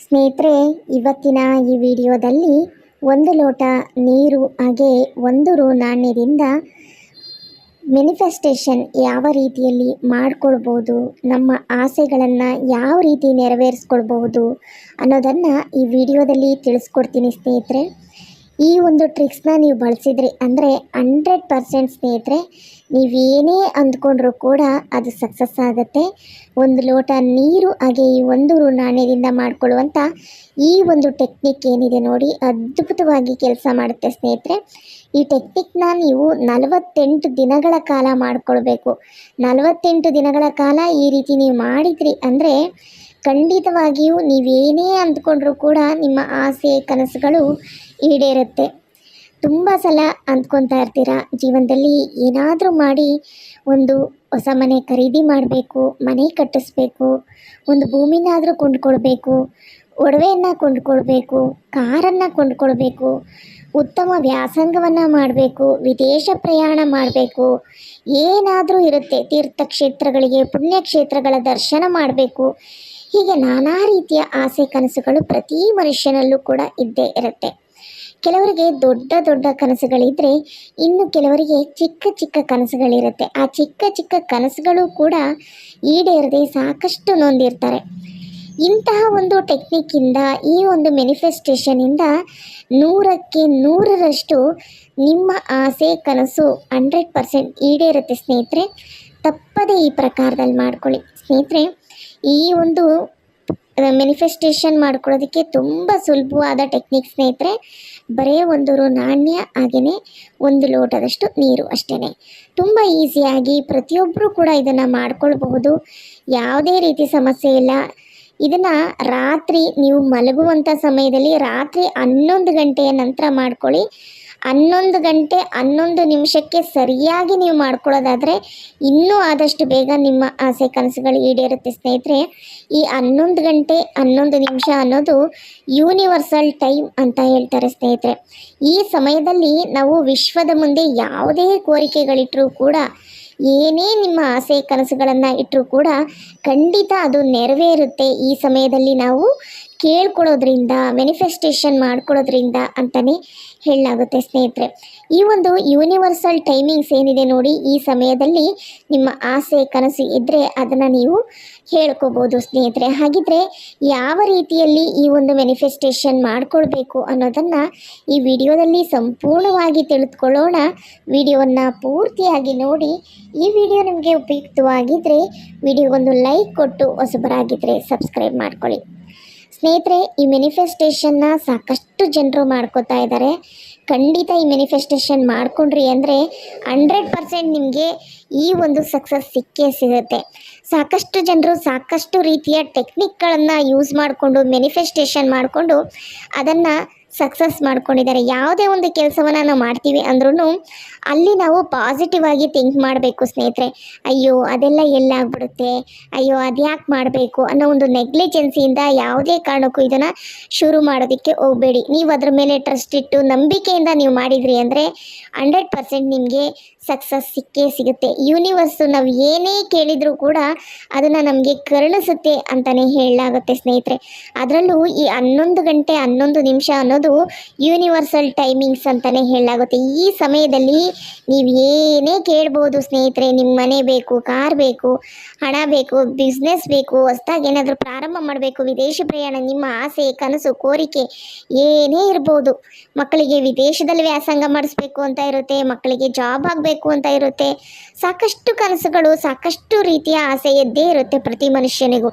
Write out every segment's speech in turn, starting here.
ಸ್ನೇಹಿತರೆ, ಇವತ್ತಿನ ಈ ವಿಡಿಯೋದಲ್ಲಿ ಒಂದು ಲೋಟ ನೀರು, ಹಾಗೆ ಒಂದು ರು ನಾಣ್ಯದಿಂದ ಮೆನಿಫೆಸ್ಟೇಷನ್ ಯಾವ ರೀತಿಯಲ್ಲಿ ಮಾಡಿಕೊಳ್ಬೋದು, ನಮ್ಮ ಆಸೆಗಳನ್ನು ಯಾವ ರೀತಿ ನೆರವೇರಿಸ್ಕೊಳ್ಬಹುದು ಅನ್ನೋದನ್ನು ಈ ವಿಡಿಯೋದಲ್ಲಿ ತಿಳಿಸ್ಕೊಡ್ತೀನಿ ಸ್ನೇಹಿತರೆ. ಈ ಒಂದು ಟ್ರಿಕ್ಸ್ನ ನೀವು ಬಳಸಿದ್ರಿ ಅಂದರೆ ಹಂಡ್ರೆಡ್ ಪರ್ಸೆಂಟ್ ಸ್ನೇಹಿತರೆ, ನೀವೇನೇ ಅಂದ್ಕೊಂಡ್ರೂ ಕೂಡ ಅದು ಸಕ್ಸಸ್ ಆಗುತ್ತೆ. ಒಂದು ಲೋಟ ನೀರು ಹಾಗೆ ಈ ಒಂದು ನಾಣ್ಯದಿಂದ ಮಾಡಿಕೊಳ್ಳುವಂಥ ಈ ಒಂದು ಟೆಕ್ನಿಕ್ ಏನಿದೆ ನೋಡಿ, ಅದ್ಭುತವಾಗಿ ಕೆಲಸ ಮಾಡುತ್ತೆ ಸ್ನೇಹಿತರೆ. ಈ ಟೆಕ್ನಿಕ್ನ ನೀವು ನಲವತ್ತೆಂಟು ದಿನಗಳ ಕಾಲ ಮಾಡಿಕೊಳ್ಬೇಕು. ನಲವತ್ತೆಂಟು ದಿನಗಳ ಕಾಲ ಈ ರೀತಿ ನೀವು ಮಾಡಿದ್ರಿ ಅಂದರೆ ಖಂಡಿತವಾಗಿಯೂ ನೀವೇನೇ ಅಂದ್ಕೊಂಡ್ರೂ ಕೂಡ ನಿಮ್ಮ ಆಸೆ, ಕನಸುಗಳು ಈಡೇರುತ್ತೆ. ತುಂಬ ಸಲ ಅಂದ್ಕೊತಾ ಇರ್ತೀರ? ಜೀವನದಲ್ಲಿ ಏನಾದರೂ ಮಾಡಿ ಒಂದು ಹೊಸ ಮನೆ ಖರೀದಿ ಮಾಡಬೇಕು, ಮನೆ ಕಟ್ಟಿಸ್ಬೇಕು, ಒಂದು ಭೂಮಿನಾದರೂ ಕೊಂಡ್ಕೊಳ್ಬೇಕು, ಒಡವೆಯನ್ನು ಕೊಂಡ್ಕೊಳ್ಬೇಕು, ಕಾರನ್ನು ಕೊಂಡ್ಕೊಳ್ಬೇಕು, ಉತ್ತಮ ವ್ಯಾಸಂಗವನ್ನು ಮಾಡಬೇಕು, ವಿದೇಶ ಪ್ರಯಾಣ ಮಾಡಬೇಕು, ಏನಾದರೂ ಇರುತ್ತೆ. ತೀರ್ಥಕ್ಷೇತ್ರಗಳಿಗೆ, ಪುಣ್ಯಕ್ಷೇತ್ರಗಳ ದರ್ಶನ ಮಾಡಬೇಕು. ಹೀಗೆ ನಾನಾ ರೀತಿಯ ಆಸೆ ಕನಸುಗಳು ಪ್ರತಿ ಮನುಷ್ಯನಲ್ಲೂ ಕೂಡ ಇದ್ದೇ ಇರುತ್ತೆ. ಕೆಲವರಿಗೆ ದೊಡ್ಡ ದೊಡ್ಡ ಕನಸುಗಳಿದ್ದರೆ ಇನ್ನು ಕೆಲವರಿಗೆ ಚಿಕ್ಕ ಚಿಕ್ಕ ಕನಸುಗಳಿರುತ್ತೆ. ಆ ಚಿಕ್ಕ ಚಿಕ್ಕ ಕನಸುಗಳು ಕೂಡ ಈಡೇರದೆ ಸಾಕಷ್ಟು ನೊಂದಿರ್ತಾರೆ. ಇಂತಹ ಒಂದು ಟೆಕ್ನಿಕ್ಕಿಂದ ಈ ಒಂದು ಮೆನಿಫೆಸ್ಟೇಷನಿಂದ ನೂರಕ್ಕೆ ನೂರರಷ್ಟು ನಿಮ್ಮ ಆಸೆ, ಕನಸು ಹಂಡ್ರೆಡ್ ಪರ್ಸೆಂಟ್ ಈಡೇರುತ್ತೆ ಸ್ನೇಹಿತರೆ. ತಪ್ಪದೇ ಈ ಪ್ರಕಾರದಲ್ಲಿ ಮಾಡ್ಕೊಳ್ಳಿ. ಸ್ನೇಹಿತರೆ, ಈ ಒಂದು ಮೆನಿಫೆಸ್ಟೇಷನ್ ಮಾಡ್ಕೊಳ್ಳೋದಕ್ಕೆ ತುಂಬ ಸುಲಭವಾದ ಟೆಕ್ನಿಕ್ ಸ್ನೇಹಿತರೆ. ಬರೀ ಒಂದು ರು ನಾಣ್ಯ ಹಾಗೆಯೇ ಒಂದು ಲೋಟದಷ್ಟು ನೀರು ಅಷ್ಟೇ ತುಂಬ ಈಸಿಯಾಗಿ ಪ್ರತಿಯೊಬ್ಬರೂ ಕೂಡ ಇದನ್ನು ಮಾಡ್ಕೊಳ್ಬಹುದು. ಯಾವುದೇ ರೀತಿ ಸಮಸ್ಯೆ ಇಲ್ಲ. ಇದನ್ನು ರಾತ್ರಿ ನೀವು ಮಲಗುವಂಥ ಸಮಯದಲ್ಲಿ ರಾತ್ರಿ ಹನ್ನೊಂದು ಗಂಟೆಯ ನಂತರ ಮಾಡ್ಕೊಳ್ಳಿ. ಹನ್ನೊಂದು ಗಂಟೆ ಹನ್ನೊಂದು ನಿಮಿಷಕ್ಕೆ ಸರಿಯಾಗಿ ನೀವು ಮಾಡ್ಕೊಳ್ಳೋದಾದರೆ ಇನ್ನೂ ಆದಷ್ಟು ಬೇಗ ನಿಮ್ಮ ಆಸೆ ಕನಸುಗಳು ಈಡೇರುತ್ತೆ ಸ್ನೇಹಿತರೆ. ಈ ಹನ್ನೊಂದು ಗಂಟೆ ಹನ್ನೊಂದು ನಿಮಿಷ ಅನ್ನೋದು ಯೂನಿವರ್ಸಲ್ ಟೈಮ್ ಅಂತ ಹೇಳ್ತಾರೆ ಸ್ನೇಹಿತರೆ. ಈ ಸಮಯದಲ್ಲಿ ನಾವು ವಿಶ್ವದ ಮುಂದೆ ಯಾವುದೇ ಕೋರಿಕೆಗಳಿಟ್ಟರೂ ಕೂಡ, ಏನೇ ನಿಮ್ಮ ಆಸೆ ಕನಸುಗಳನ್ನು ಇಟ್ಟರೂ ಕೂಡ ಖಂಡಿತ ಅದು ನೆರವೇರುತ್ತೆ. ಈ ಸಮಯದಲ್ಲಿ ನಾವು ಕೇಳ್ಕೊಳ್ಳೋದ್ರಿಂದ ಮೆನಿಫೆಸ್ಟೇಷನ್ ಮಾಡ್ಕೊಳ್ಳೋದ್ರಿಂದ ಅಂತಲೇ ಹೇಳಲಾಗುತ್ತೆ ಸ್ನೇಹಿತರೆ. ಈ ಒಂದು ಯೂನಿವರ್ಸಲ್ ಟೈಮಿಂಗ್ಸ್ ಏನಿದೆ ನೋಡಿ, ಈ ಸಮಯದಲ್ಲಿ ನಿಮ್ಮ ಆಸೆ, ಕನಸು ಇದ್ದರೆ ಅದನ್ನು ನೀವು ಹೇಳ್ಕೋಬೋದು ಸ್ನೇಹಿತರೆ. ಹಾಗಿದ್ರೆ ಯಾವ ರೀತಿಯಲ್ಲಿ ಈ ಒಂದು ಮೆನಿಫೆಸ್ಟೇಷನ್ ಮಾಡಿಕೊಳ್ಬೇಕು ಅನ್ನೋದನ್ನು ಈ ವಿಡಿಯೋದಲ್ಲಿ ಸಂಪೂರ್ಣವಾಗಿ ತಿಳಿದುಕೊಳ್ಳೋಣ. ವಿಡಿಯೋವನ್ನು ಪೂರ್ತಿಯಾಗಿ ನೋಡಿ. ಈ ವಿಡಿಯೋ ನಿಮಗೆ ಉಪಯುಕ್ತವಾಗಿದ್ದರೆ ವಿಡಿಯೋಗೊಂದು ಲೈಕ್ ಕೊಟ್ಟು ಹೊಸಬರಾಗಿದ್ದರೆ ಸಬ್ಸ್ಕ್ರೈಬ್ ಮಾಡ್ಕೊಳ್ಳಿ. ಸ್ನೇಹಿತರೆ, ಈ ಮೆನಿಫೆಸ್ಟೇಷನ್ನ ಸಾಕಷ್ಟು ಜನರು ಮಾಡ್ಕೋತಾ ಇದ್ದಾರೆ ಖಂಡಿತ ಈ ಮೆನಿಫೆಸ್ಟೇಷನ್ ಮಾಡ್ಕೊಂಡ್ರಿ ಅಂದರೆ ಹಂಡ್ರೆಡ್ ಪರ್ಸೆಂಟ್ ನಿಮಗೆ ಈ ಒಂದು ಸಕ್ಸಸ್ ಸಿಕ್ಕೇ ಸಿಗುತ್ತೆ. ಸಾಕಷ್ಟು ಜನರು ಸಾಕಷ್ಟು ರೀತಿಯ ಟೆಕ್ನಿಕ್ಗಳನ್ನು ಯೂಸ್ ಮಾಡಿಕೊಂಡು ಮೆನಿಫೆಸ್ಟೇಷನ್ ಮಾಡಿಕೊಂಡು ಅದನ್ನು ಸಕ್ಸಸ್ ಮಾಡ್ಕೊಂಡಿದ್ದಾರೆ. ಯಾವುದೇ ಒಂದು ಕೆಲಸವನ್ನು ನಾವು ಮಾಡ್ತೀವಿ ಅಂದ್ರೂ ಅಲ್ಲಿ ನಾವು ಪಾಸಿಟಿವ್ ಆಗಿ ಥಿಂಕ್ ಮಾಡಬೇಕು ಸ್ನೇಹಿತರೆ. ಅಯ್ಯೋ, ಅದೆಲ್ಲ ಎಲ್ಲಾಗ್ಬಿಡುತ್ತೆ. ಅಯ್ಯೋ ಅದು ಯಾಕೆ ಮಾಡಬೇಕು ಅನ್ನೋ ಒಂದು ನೆಗ್ಲಿಜೆನ್ಸಿಯಿಂದ ಯಾವುದೇ ಕಾರಣಕ್ಕೂ ಇದನ್ನು ಶುರು ಮಾಡೋದಕ್ಕೆ ಹೋಗಬೇಡಿ. ನೀವು ಅದ್ರ ಮೇಲೆ ಟ್ರಸ್ಟ್ ಇಟ್ಟು ನಂಬಿಕೆಯಿಂದ ನೀವು ಮಾಡಿದ್ರಿ ಅಂದರೆ ಹಂಡ್ರೆಡ್ ಪರ್ಸೆಂಟ್ ನಿಮಗೆ ಸಕ್ಸಸ್ ಸಿಕ್ಕೇ ಸಿಗುತ್ತೆ. ಯೂನಿವರ್ಸು ನಾವು ಏನೇ ಕೇಳಿದರೂ ಕೂಡ ಅದನ್ನು ನಮಗೆ ಕರುಣಿಸುತ್ತೆ ಅಂತಲೇ ಹೇಳಲಾಗುತ್ತೆ ಸ್ನೇಹಿತರೆ. ಅದರಲ್ಲೂ ಈ ಹನ್ನೊಂದು ಗಂಟೆ, ಹನ್ನೊಂದು ನಿಮಿಷ ಅನ್ನೋದು ಯೂನಿವರ್ಸಲ್ ಟೈಮಿಂಗ್ಸ್ ಅಂತಲೇ ಹೇಳಲಾಗುತ್ತೆ. ಈ ಸಮಯದಲ್ಲಿ ನೀವು ಏನೇ ಕೇಳ್ಬೋದು ಸ್ನೇಹಿತರೆ, ನಿಮ್ಮ ಮನೆ ಬೇಕು, ಕಾರ್ ಬೇಕು, ಹಣ ಬೇಕು ಬಿಸ್ನೆಸ್ ಬೇಕು, ಹೊಸ್ದಾಗಿ ಏನಾದರೂ ಪ್ರಾರಂಭ ಮಾಡಬೇಕು, ವಿದೇಶ ಪ್ರಯಾಣ, ನಿಮ್ಮ ಆಸೆ, ಕನಸು, ಕೋರಿಕೆ ಏನೇ ಇರ್ಬೋದು. ಮಕ್ಕಳಿಗೆ ವಿದೇಶದಲ್ಲಿ ವ್ಯಾಸಂಗ ಮಾಡಿಸ್ಬೇಕು ಅಂತ ಇರುತ್ತೆ, ಮಕ್ಕಳಿಗೆ ಜಾಬ್ ಆಗಬೇಕು ಅಂತ ಇರುತ್ತೆ. ಸಾಕಷ್ಟು ಕನಸುಗಳು, ಸಾಕಷ್ಟು ರೀತಿಯ ಆಸೆ ಇದ್ದೇ ಇರುತ್ತೆ ಪ್ರತಿ ಮನುಷ್ಯನಿಗೂ.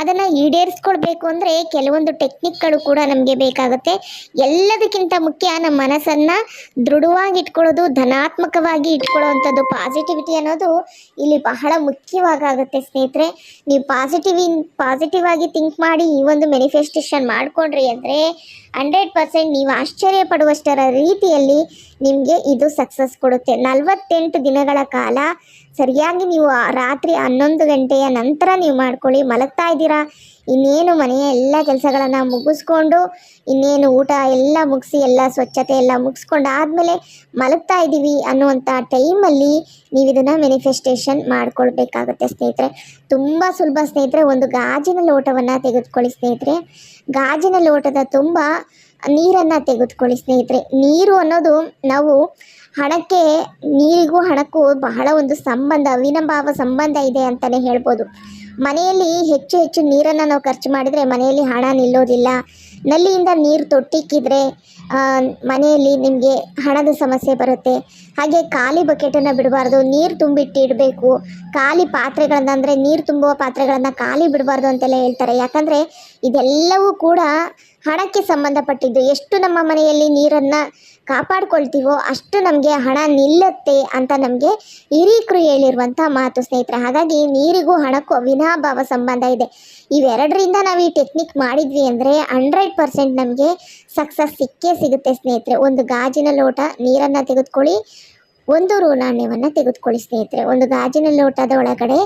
ಅದನ್ನು ಈಡೇರಿಸ್ಕೊಳ್ಬೇಕು ಅಂದರೆ ಕೆಲವೊಂದು ಟೆಕ್ನಿಕ್ಗಳು ಕೂಡ ನಮಗೆ ಬೇಕಾಗುತ್ತೆ. ಎಲ್ಲದಕ್ಕಿಂತ ಮುಖ್ಯ ನಮ್ಮ ಮನಸ್ಸನ್ನು ದೃಢವಾಗಿ ಇಟ್ಕೊಳ್ಳೋದು, ಧನಾತ್ಮಕವಾಗಿ ಇಟ್ಕೊಳ್ಳೋವಂಥದ್ದು ಪಾಸಿಟಿವಿಟಿ ಅನ್ನೋದು ಇಲ್ಲಿ ಬಹಳ ಮುಖ್ಯವಾಗುತ್ತೆ ಸ್ನೇಹಿತರೆ. ನೀವು ಪಾಸಿಟಿವ್ ಇನ್ ಪಾಸಿಟಿವ್ ಆಗಿ ಥಿಂಕ್ ಮಾಡಿ ಈ ಒಂದು ಮೆನಿಫೆಸ್ಟೇಷನ್ ಮಾಡಿಕೊಂಡ್ರಿ ಅಂದರೆ ಹಂಡ್ರೆಡ್ ಪರ್ಸೆಂಟ್ ನೀವು ಆಶ್ಚರ್ಯ ಪಡುವಷ್ಟರ ರೀತಿಯಲ್ಲಿ ನಿಮಗೆ ಇದು ಸಕ್ಸಸ್ ಕೊಡುತ್ತೆ. ನಲವತ್ತೆಂಟು ದಿನಗಳ ಕಾಲ ಸರಿಯಾಗಿ ನೀವು ರಾತ್ರಿ ಹನ್ನೊಂದು ಗಂಟೆಯ ನಂತರ ನೀವು ಮಾಡ್ಕೊಳ್ಳಿ. ಮಲಗ್ತಾ ಇದ್ದೀರಾ? ಇನ್ನೇನು ಮನೆಯ ಎಲ್ಲ ಕೆಲಸಗಳನ್ನು ಮುಗಿಸ್ಕೊಂಡು, ಇನ್ನೇನು ಊಟ ಎಲ್ಲ ಮುಗಿಸಿ, ಎಲ್ಲ ಸ್ವಚ್ಛತೆ ಎಲ್ಲ ಮುಗಿಸ್ಕೊಂಡು ಆದಮೇಲೆ ಮಲಗ್ತಾ ಇದ್ದೀವಿ ಅನ್ನುವಂಥ ಟೈಮಲ್ಲಿ ನೀವು ಇದನ್ನು ಮ್ಯಾನಿಫೆಸ್ಟೇಷನ್ ಮಾಡ್ಕೊಳ್ಬೇಕಾಗುತ್ತೆ ಸ್ನೇಹಿತರೆ. ತುಂಬ ಸುಲಭ ಸ್ನೇಹಿತರೆ, ಒಂದು ಗಾಜಿನ ಲೋಟವನ್ನು ತೆಗೆದುಕೊಳ್ಳಿ ಸ್ನೇಹಿತರೆ. ಗಾಜಿನ ಲೋಟದ ತುಂಬ ನೀರನ್ನು ತೆಗೆದುಕೊಳ್ಳಿ ಸ್ನೇಹಿತರೆ. ನೀರು ಅನ್ನೋದು ನಾವು ಹಣಕ್ಕೆ, ನೀರಿಗೂ ಹಣಕ್ಕೂ ಬಹಳ ಒಂದು ಸಂಬಂಧ ಅವಿನಾಭಾವ ಸಂಬಂಧ ಇದೆ ಅಂತಲೇ ಹೇಳ್ಬೋದು. ಮನೆಯಲ್ಲಿ ಹೆಚ್ಚು ಹೆಚ್ಚು ನೀರನ್ನು ನಾವು ಖರ್ಚು ಮಾಡಿದರೆ ಮನೆಯಲ್ಲಿ ಹಣ ನಿಲ್ಲೋದಿಲ್ಲ. ನಲ್ಲಿಯಿಂದ ನೀರು ತೊಟ್ಟಿಕ್ಕಿದ್ರೆ ಮನೆಯಲ್ಲಿ ನಿಮಗೆ ಹಣದ ಸಮಸ್ಯೆ ಬರುತ್ತೆ. ಹಾಗೆ ಖಾಲಿ ಬಕೆಟನ್ನು ಬಿಡಬಾರ್ದು, ನೀರು ತುಂಬಿಟ್ಟಿಡಬೇಕು. ಖಾಲಿ ಪಾತ್ರೆಗಳನ್ನ, ಅಂದರೆ ನೀರು ತುಂಬುವ ಪಾತ್ರೆಗಳನ್ನು ಖಾಲಿ ಬಿಡಬಾರ್ದು ಅಂತೆಲ್ಲ ಹೇಳ್ತಾರೆ. ಯಾಕಂದರೆ ಇದೆಲ್ಲವೂ ಕೂಡ ಹಣಕ್ಕೆ ಸಂಬಂಧಪಟ್ಟಿದ್ದು. ಎಷ್ಟು ನಮ್ಮ ಮನೆಯಲ್ಲಿ ನೀರನ್ನು ಕಾಪಾಡ್ಕೊಳ್ತೀವೋ ಅಷ್ಟು ನಮಗೆ ಹಣ ನಿಲ್ಲುತ್ತೆ ಅಂತ ನಮಗೆ ಹಿರೀಕರು ಹೇಳಿರುವಂಥ ಮಾತು ಸ್ನೇಹಿತರೆ. ಹಾಗಾಗಿ ನೀರಿಗೂ ಹಣಕ್ಕೂ ಅವಿನಾಭಾವ ಸಂಬಂಧ ಇದೆ. ಇವೆರಡರಿಂದ ನಾವು ಈ ಟೆಕ್ನಿಕ್ ಮಾಡಿದ್ವಿ ಅಂದರೆ ಹಂಡ್ರೆಡ್ ಪರ್ಸೆಂಟ್ ನಮಗೆ ಸಕ್ಸಸ್ ಸಿಕ್ಕೇ ಸಿಗುತ್ತೆ ಸ್ನೇಹಿತರೆ. ಒಂದು ಗಾಜಿನ ಲೋಟ ನೀರನ್ನು ತೆಗೆದುಕೊಳ್ಳಿ ಒಂದು ರು ನಾಣ್ಯವನ್ನು ತೆಗೆದುಕೊಳ್ಳಿ, ಸ್ನೇಹಿತರೆ. ಒಂದು ಗಾಜಿನ ಲೋಟದ ಒಳಗಡೆ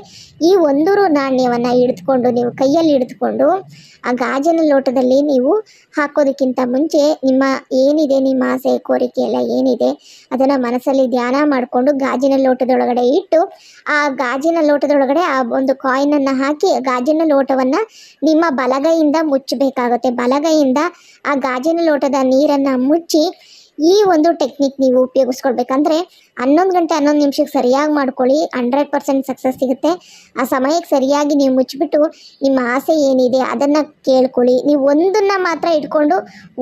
ಈ ಒಂದು ರು ನಾಣ್ಯವನ್ನು ಹಿಡಿದುಕೊಂಡು, ನೀವು ಕೈಯಲ್ಲಿ ಹಿಡಿದುಕೊಂಡು, ಆ ಗಾಜಿನ ಲೋಟದಲ್ಲಿ ನೀವು ಹಾಕೋದಕ್ಕಿಂತ ಮುಂಚೆ ನಿಮ್ಮ ಏನಿದೆ, ನಿಮ್ಮ ಆಸೆ, ಕೋರಿಕೆ ಎಲ್ಲ ಏನಿದೆ, ಅದನ್ನು ಮನಸ್ಸಲ್ಲಿ ಧ್ಯಾನ ಮಾಡಿಕೊಂಡು ಗಾಜಿನ ಲೋಟದೊಳಗಡೆ ಇಟ್ಟು, ಆ ಗಾಜಿನ ಲೋಟದೊಳಗಡೆ ಆ ಒಂದು ಕಾಯಿನನ್ನು ಹಾಕಿ ಗಾಜಿನ ಲೋಟವನ್ನು ನಿಮ್ಮ ಬಲಗೈಯಿಂದ ಮುಚ್ಚಬೇಕಾಗುತ್ತೆ. ಬಲಗೈಯಿಂದ ಆ ಗಾಜಿನ ಲೋಟದ ನೀರನ್ನು ಮುಚ್ಚಿ ಈ ಒಂದು ಟೆಕ್ನಿಕ್ ನೀವು ಉಪಯೋಗಿಸ್ಕೊಳ್ಬೇಕಂದ್ರೆ ಹನ್ನೊಂದು ಗಂಟೆ ಹನ್ನೊಂದು ನಿಮಿಷಕ್ಕೆ ಸರಿಯಾಗಿ ಮಾಡ್ಕೊಳ್ಳಿ ಹಂಡ್ರೆಡ್ ಪರ್ಸೆಂಟ್ ಸಕ್ಸಸ್ ಸಿಗುತ್ತೆ. ಆ ಸಮಯಕ್ಕೆ ಸರಿಯಾಗಿ ನೀವು ಮುಚ್ಚಿಬಿಟ್ಟು ನಿಮ್ಮ ಆಸೆ ಏನಿದೆ ಅದನ್ನು ಕೇಳ್ಕೊಳ್ಳಿ. ನೀವು ಒಂದನ್ನು ಮಾತ್ರ ಇಟ್ಕೊಂಡು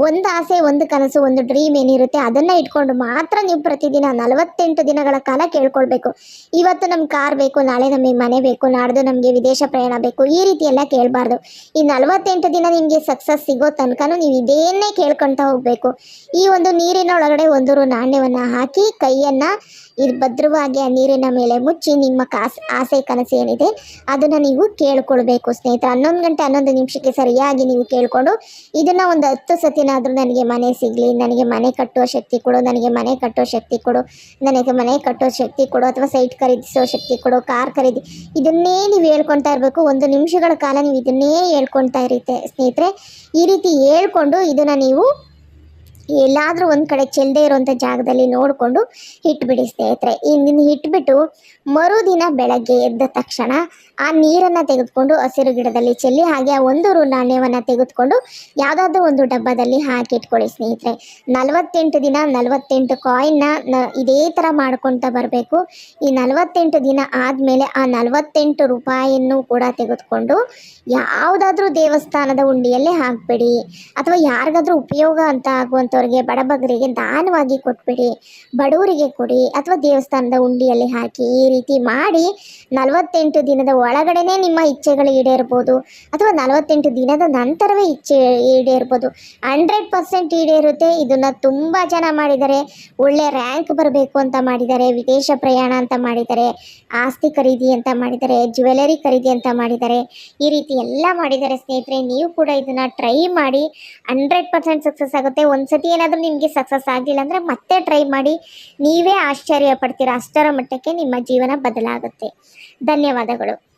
ಒಂದು ಆಸೆ, ಒಂದು ಕನಸು, ಒಂದು ಡ್ರೀಮ್ ಏನಿರುತ್ತೆ ಅದನ್ನು ಇಟ್ಕೊಂಡು ಮಾತ್ರ ನೀವು ಪ್ರತಿದಿನ ನಲವತ್ತೆಂಟು ದಿನಗಳ ಕಾಲ ಕೇಳ್ಕೊಳ್ಬೇಕು. ಇವತ್ತು ನಮ್ಗೆ ಕಾರ್ ಬೇಕು, ನಾಳೆ ನಮಗೆ ಮನೆ ಬೇಕು, ನಾಡ್ದು ನಮಗೆ ವಿದೇಶ ಪ್ರಯಾಣ ಬೇಕು, ಈ ರೀತಿ ಎಲ್ಲ ಕೇಳಬಾರ್ದು. ಈ ನಲವತ್ತೆಂಟು ದಿನ ನಿಮಗೆ ಸಕ್ಸಸ್ ಸಿಗೋ ತನಕನೂ ನೀವು ಇದೇನೇ ಕೇಳ್ಕೊಳ್ತಾ ಹೋಗಬೇಕು. ಈ ಒಂದು ನೀರಿನ ಒಳಗಡೆ ಒಂದು ರು ನಾಣ್ಯವನ್ನು ಹಾಕಿ ಕೈಯನ್ನು ಇದು ಭದ್ರವಾಗಿ ಆ ನೀರಿನ ಮೇಲೆ ಮುಚ್ಚಿ ನಿಮ್ಮ ಕಾಸ್, ಆಸೆ ಕನಸು ಏನಿದೆ ಅದನ್ನು ನೀವು ಕೇಳ್ಕೊಳ್ಬೇಕು ಸ್ನೇಹಿತರೆ. ಹನ್ನೊಂದು ಗಂಟೆ ಹನ್ನೊಂದು ನಿಮಿಷಕ್ಕೆ ಸರಿಯಾಗಿ ನೀವು ಕೇಳಿಕೊಂಡು ಇದನ್ನು ಒಂದು ಹತ್ತು ಸತಿನಾದರೂ ನನಗೆ ಮನೆ ಸಿಗಲಿ, ನನಗೆ ಮನೆ ಕಟ್ಟುವ ಶಕ್ತಿ ಕೊಡು, ನನಗೆ ಮನೆ ಕಟ್ಟೋ ಶಕ್ತಿ ಕೊಡು, ನನಗೆ ಮನೆ ಕಟ್ಟೋ ಶಕ್ತಿ ಕೊಡು ಅಥವಾ ಸೈಟ್ ಖರೀದಿಸೋ ಶಕ್ತಿ ಕೊಡು, ಕಾರ್ ಖರೀದಿ ಇದನ್ನೇ ನೀವು ಹೇಳ್ಕೊಳ್ತಾ ಇರಬೇಕು. ಒಂದು ನಿಮಿಷಗಳ ಕಾಲ ನೀವು ಇದನ್ನೇ ಹೇಳ್ಕೊಳ್ತಾ ಇರುತ್ತೆ ಸ್ನೇಹಿತರೆ. ಈ ರೀತಿ ಹೇಳ್ಕೊಂಡು ಇದನ್ನು ನೀವು ಎಲ್ಲಾದರೂ ಒಂದು ಕಡೆ ಚೆಲ್ಲದೆ ಇರುವಂಥ ಜಾಗದಲ್ಲಿ ನೋಡಿಕೊಂಡು ಇಟ್ಬಿಡಿ ಸ್ನೇಹಿತರೆ. ಇದನ್ನು ಇಟ್ಬಿಟ್ಟು ಮರುದಿನ ಬೆಳಗ್ಗೆ ಎದ್ದ ತಕ್ಷಣ ಆ ನೀರನ್ನು ತೆಗೆದುಕೊಂಡು ಹಸಿರು ಗಿಡದಲ್ಲಿ ಚೆಲ್ಲಿ ಹಾಗೆ ಆ ಒಂದು ನಾಣ್ಯವನ್ನು ತೆಗೆದುಕೊಂಡು ಯಾವುದಾದ್ರೂ ಒಂದು ಡಬ್ಬದಲ್ಲಿ ಹಾಕಿಟ್ಕೊಳ್ಳಿ ಸ್ನೇಹಿತರೆ. ನಲವತ್ತೆಂಟು ದಿನ ನಲವತ್ತೆಂಟು ಕಾಯಿನ್ನ ನ ಇದೇ ಥರ ಮಾಡ್ಕೊತ ಬರಬೇಕು. ಈ ನಲವತ್ತೆಂಟು ದಿನ ಆದಮೇಲೆ ಆ ನಲವತ್ತೆಂಟು ರೂಪಾಯಿಯನ್ನು ಕೂಡ ತೆಗೆದುಕೊಂಡು ಯಾವುದಾದ್ರೂ ದೇವಸ್ಥಾನದ ಉಂಡಿಯಲ್ಲೇ ಹಾಕಬೇಡಿ. ಅಥವಾ ಯಾರಿಗಾದ್ರೂ ಉಪಯೋಗ ಅಂತ ಆಗುವಂಥವ್ರಿಗೆ ಬಡಬಗರಿಗೆ ದಾನವಾಗಿ ಕೊಟ್ಬಿಡಿ, ಬಡವರಿಗೆ ಕೊಡಿ ಅಥವಾ ದೇವಸ್ಥಾನದ ಉಂಡಿಯಲ್ಲಿ ಹಾಕಿ ಈ ರೀತಿ ಮಾಡಿ ನಲವತ್ತೆಂಟು ದಿನದ ಒಳಗಡೆನೆ ನಿಮ್ಮ ಇಚ್ಛೆಗಳು ಈಡೇರ್ಬೋದು ಅಥವಾ ನಲವತ್ತೆಂಟು ದಿನದ ನಂತರವೇ ಇಚ್ಛೆ ಈಡೇರ್ಬೋದು. Hundred percent ಈಡೇರುತ್ತೆ. ಇದನ್ನು ತುಂಬ ಜನ ಮಾಡಿದ್ದಾರೆ. ಒಳ್ಳೆ ರ್ಯಾಂಕ್ ಬರಬೇಕು ಅಂತ ಮಾಡಿದ್ದಾರೆ. ವಿದೇಶ ಪ್ರಯಾಣ ಅಂತ ಮಾಡಿದ್ದಾರೆ. ಆಸ್ತಿ ಖರೀದಿ ಅಂತ ಮಾಡಿದ್ದಾರೆ. ಜ್ಯುವೆಲರಿ ಖರೀದಿ ಅಂತ ಮಾಡಿದ್ದಾರೆ. ಈ ರೀತಿ ಎಲ್ಲ ಮಾಡಿದ್ದಾರೆ ಸ್ನೇಹಿತರೆ. ನೀವು ಕೂಡ ಇದನ್ನು ಟ್ರೈ ಮಾಡಿ ಹಂಡ್ರೆಡ್ ಪರ್ಸೆಂಟ್ ಸಕ್ಸಸ್ ಆಗುತ್ತೆ. ಒಂದು ಏನಾದರೂ ನಿಮಗೆ ಸಕ್ಸಸ್ ಆಗಲಿಲ್ಲ ಅಂದರೆ ಮತ್ತೆ ಟ್ರೈ ಮಾಡಿ. ನೀವೇ ಆಶ್ಚರ್ಯ ಪಡ್ತೀರಾ. ಅಷ್ಟರ ಮಟ್ಟಕ್ಕೆ ನಿಮ್ಮ ಜೀವನ ಬದಲಾಗುತ್ತೆ. ಧನ್ಯವಾದಗಳು.